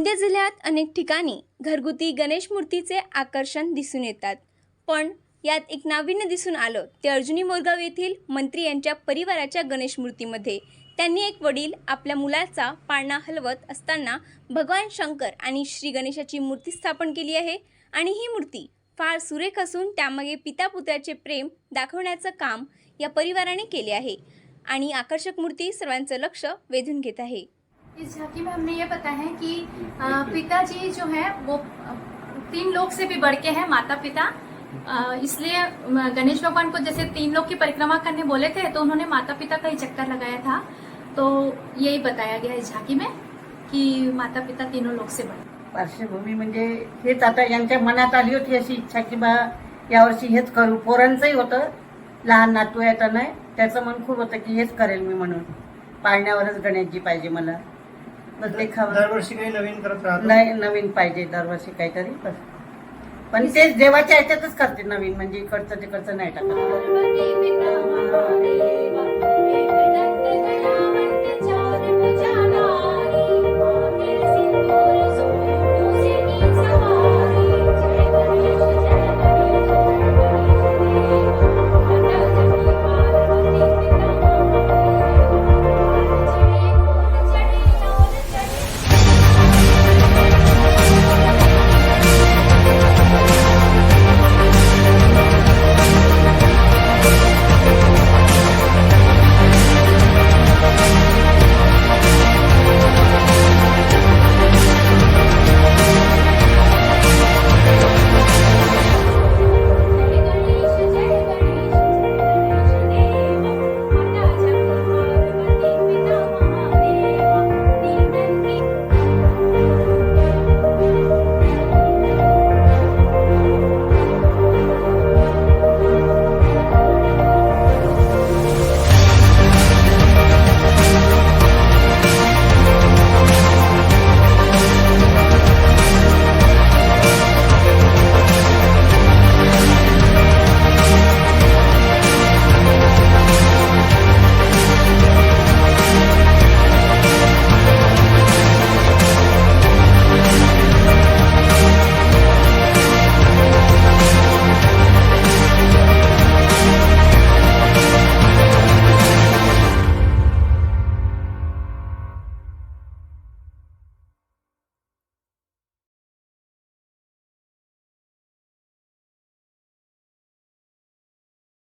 इंदिर जिल्ह्यात अनेक ठिकाणी घरगुती गणेश मूर्तीचे आकर्षण दिसून येतात. पण यात एक नाविन्य दिसून आलं ते अर्जुनी मोरगाव येथील मंत्री यांच्या परिवाराच्या गणेश मूर्तीमध्ये. त्यांनी एक वडील आपल्या मुलाचा पाळणा हलवत असताना भगवान शंकर आणि श्री गणेशाची मूर्ती स्थापन केली आहे आणि ही मूर्ती फार सुरेख असून त्यामागे पिता पुत्राचे प्रेम दाखवण्याचं काम या परिवाराने केले आहे. आणि आकर्षक मूर्ती सर्वांचं लक्ष वेधून घेत आहे. इस झांकी में हमने ये बताया है कि पिताजी जो है वो तीन लोग से भी बढ़ के हैं माता पिता इसलिए गणेश भगवान को जैसे तीन लोग की परिक्रमा करने बोले थे तो उन्होंने माता पिता का ही चक्कर लगाया था। तो यही बताया गया इस झांकी में कि माता पिता तीनों लोग से बढ़े। पार्श्वभूमी म्हणजे हेच आता यांच्या मनात आली होती अशी इच्छा की बा यावर्षी हेच करू. पोरांचंही होतं. लहान नातू आहे तर नाही त्याचं मन खूप होतं की हेच करेल मी म्हणून. पाळण्यावरच गणेशजी पाहिजे मला. देखावा दरवर्षी काही नवीन करत राहतो? नाही नवीन पाहिजे दरवर्षी काहीतरी बस. पण तेच देवाच्या ह्याच्यातच करते नवीन म्हणजे इकडचं तिकडचं नाही टाकत.